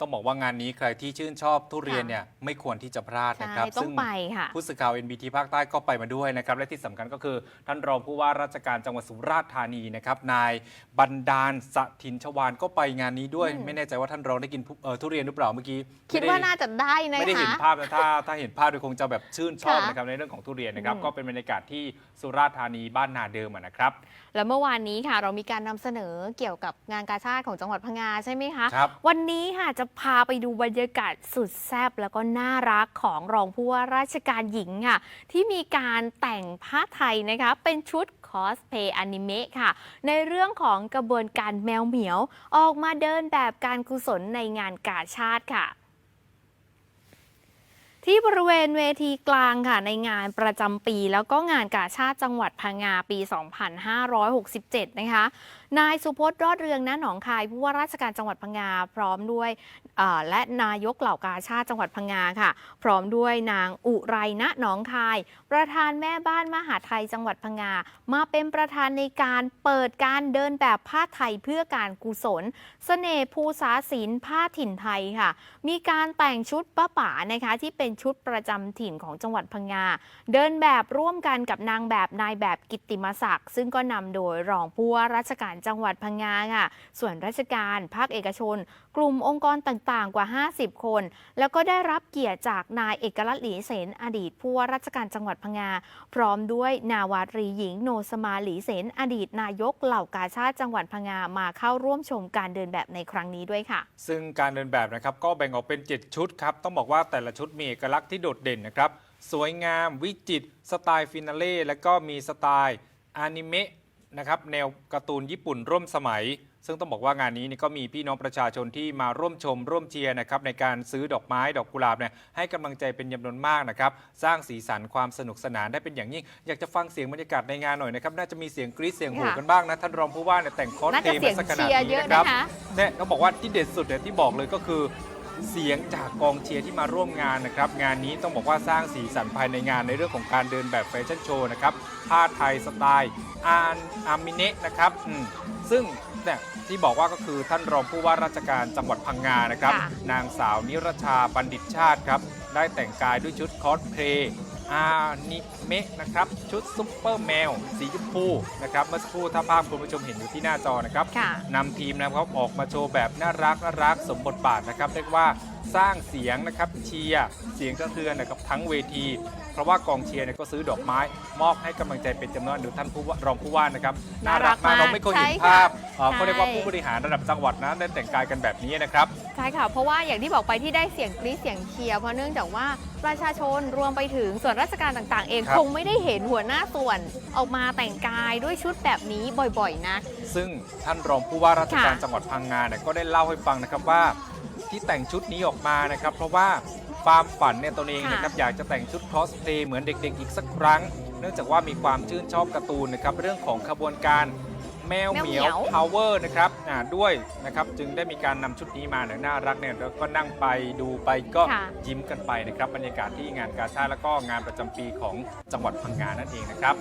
ต้องบอกว่างานนี้ใครที่ชื่นชอบทุเรียนเนี่ยไม่ควรที่จะพลาดใช่นะครับต้องไปค่ะผู้สื่อข่าว NBT ภาคใต้ก็ไปมาด้วยนะครับ และที่สำคัญก็คือท่านรองผู้ว่าราชการจังหวัดสุราษฎร์ธานีนะครับนายบรรดาลสถินชวานก็ไปงานนี้ด้วยอืมไม่แน่ใจว่าท่านรองได้กินเอ่อทุเรียนหรือเปล่าเมื่อกี้คิดไม่ไว่าน่าจะได้นะไม่ได้เห็นคะภาพนะถ้าถ้าเห็นภาพโดยคงจะแบบชื่นชอบค่ะนะครับในเรื่องของทุเรียนนะครับอืมก็เป็นบรรยากาศที่สุราษฎร์ธานีบ้านนาเดิมอะนะครับแล้วเมื่อวานนี้ค่ะเรามีการนำเสนอเกี่ยวกับงานกาชาติของจังหวัดพังงาใช่ไหมคะครับวันนี้ค่ะจะพาไปดูบรรยากาศสุดแซ่บแล้วก็น่ารักของรองผู้ว่าราชการหญิงค่ะ ที่มีการแต่งผ้าไทยนะคะ เป็นชุดคอสเพย์อนิเมะค่ะ ในเรื่องของกระบวนการแมวเหมียว ออกมาเดินแบบการกุศลในงานกาชาติค่ะ ที่บริเวณเวทีกลางค่ะในงานประจำปี แล้วก็งานกาชาติจังหวัดพังงาปี 2567 นะคะ นายสุพจน์รอดเรืองณหนองคายผู้ว่าราชการจังหวัดพังงาพร้อมด้วยและนายกเหล่ากาชาติจังหวัดพังงาค่ะ พร้อมด้วยนางอุไรณหนองคาย ประธานแม่บ้านมหาไทยจังหวัดพังงามาเป็นประธานในการเปิดการเดินแบบผ้าไทยเพื่อการกุศลเสน่ห์ภูษาศิลป์ผ้าถิ่นไทยค่ะ มีการแต่งชุดป้าป๋านะคะที่เป็นชุดประจำถิ่นของจังหวัดพังงา เดินแบบร่วมกันกับนางแบบนายแบบกิตติมศักดิ์ซึ่งก็นำโดยรองผู้ว่าราชการจังหวัดพังงาค่ะส่วนราชการภาคเอกชน กลุ่มองค์กรต่างๆ กว่า 50 คน แล้วก็ได้รับเกียรติจากนายเอกลักษณ์หลีเสนอดีตผู้ว่าราชการจังหวัดพังงา พร้อมด้วยนาวาตรีหญิงโนสมาหลีเสนอดีต นายกเหล่ากาชาติจังหวัดพังงามาเข้าร่วมชมการเดินแบบในครั้งนี้ด้วยค่ะ ซึ่งการเดินแบบนะครับก็แบ่งออกเป็น 7 ชุดครับ ต้องบอกว่าแต่ละชุดมีเอกลักษณ์ที่โดดเด่นนะครับ สวยงามวิจิตรสไตล์ฟินาเล่และก็มีสไตล์อนิเมะนะครับแนวการ์ตูนญี่ปุ่นร่วมสมัย ซึ่งต้องบอกว่างานนี้นี่ก็มีพี่น้องประชาชนที่มาร่วมชม ร่วมเชียร์นะครับในการซื้อดอกไม้ดอกกุหลาบเนี่ยให้กำลังใจเป็นจำนวนมากนะครับสร้างสีสันความสนุกสนานได้เป็นอย่างยิ่ง อยากจะฟังเสียงบรรยากาศในงานหน่อยนะครับน่าจะมีเสียงกรี๊ดเสียงโห่ค่ะกันบ้างนะท่านรองผู้ว่าเนี่ยแต่งคอสน่าเพลจะย์เสีมายงสักขนาดเชียร์นี้เยอะนะครับนะคะ เนี่ยต้องบอกว่าที่เด็ดสุดเนี่ยที่บอกเลยก็คือ เสียงจากกองเชียร์ที่มาร่วมงานนะครับ งานนี้ต้องบอกว่าสร้างสีสันภายในงานในเรื่องของการเดินแบบแฟชั่นโชว์นะครับผ้าไทยสไตล์อานอามิเนะนะครับอืมซึ่งเนี่ยที่บอกว่าก็คือท่านรองผู้ว่าราชการจังหวัดพังงานะครับค่ะนางสาวนิรชาบัณฑิตชาติครับ ได้แต่งกายด้วยชุดคอสเพลย์ อานิเมะนะครับชุดซุปเปอร์แมวสีชมพูนะครับเมื่อสักครู่ถ้าภาพคุณผู้ชมเห็นอยู่ที่หน้าจอนะครับค่ะ นำทีมนะครับออกมาโชว์แบบน่ารักน่ารักสมบทบาทนะครับเรียกว่าสร้างเสียงนะครับเชียร์เสียงกระเทือนนะครับทั้งเวที เพราะว่ากองเชียร์เนี่ยก็ซื้อดอกไม้ มอบให้กำลังใจเป็นจำนวนดูท่านผู้ว่ารองผู้ว่านะครับน่ารักมากเราไม่เคยเห็นใช่ค่ะภาพเอ่อเขาเรียกว่าใช่ผู้บริหารระดับจังหวัดนะได้แต่งกายกันแบบนี้นะครับ ใช่ค่ะเพราะว่าอย่างที่บอกไปที่ได้เสียงกรี๊ดเสียงเชียร์เพราะเนื่องจากว่าประชาชนรวมไปถึงส่วนราชการต่างๆ เองครับ คงไม่ได้เห็นหัวหน้าส่วนออกมาแต่งกายด้วยชุดแบบนี้บ่อยๆนะ ซึ่งท่านรองผู้ว่าราชการค่ะจังหวัดพังงาเนี่ยก็ได้เล่าให้ฟังนะครับว่า ที่แต่งชุดนี้ออกมานะครับ เพราะว่า ความฝันเนี่ยตนเองนะครับอยากจะแต่งชุดคอสเพลย์เหมือนเด็กๆ อีกสักครั้ง เนื่องจากว่ามีความชื่นชอบการ์ตูนนะครับเรื่องของขบวนการแมวเหมียว power นะครับอ่าด้วยนะครับจึงได้มีการนำชุดนี้มาเนี่ยน่ารักเนี่ยแล้วก็นั่งไปดูไปก็ค่ะยิ้มกันไปนะครับบรรยากาศที่งานกาชาดแล้วก็งานประจำปีของจังหวัดพังงานั่นเองนะครับ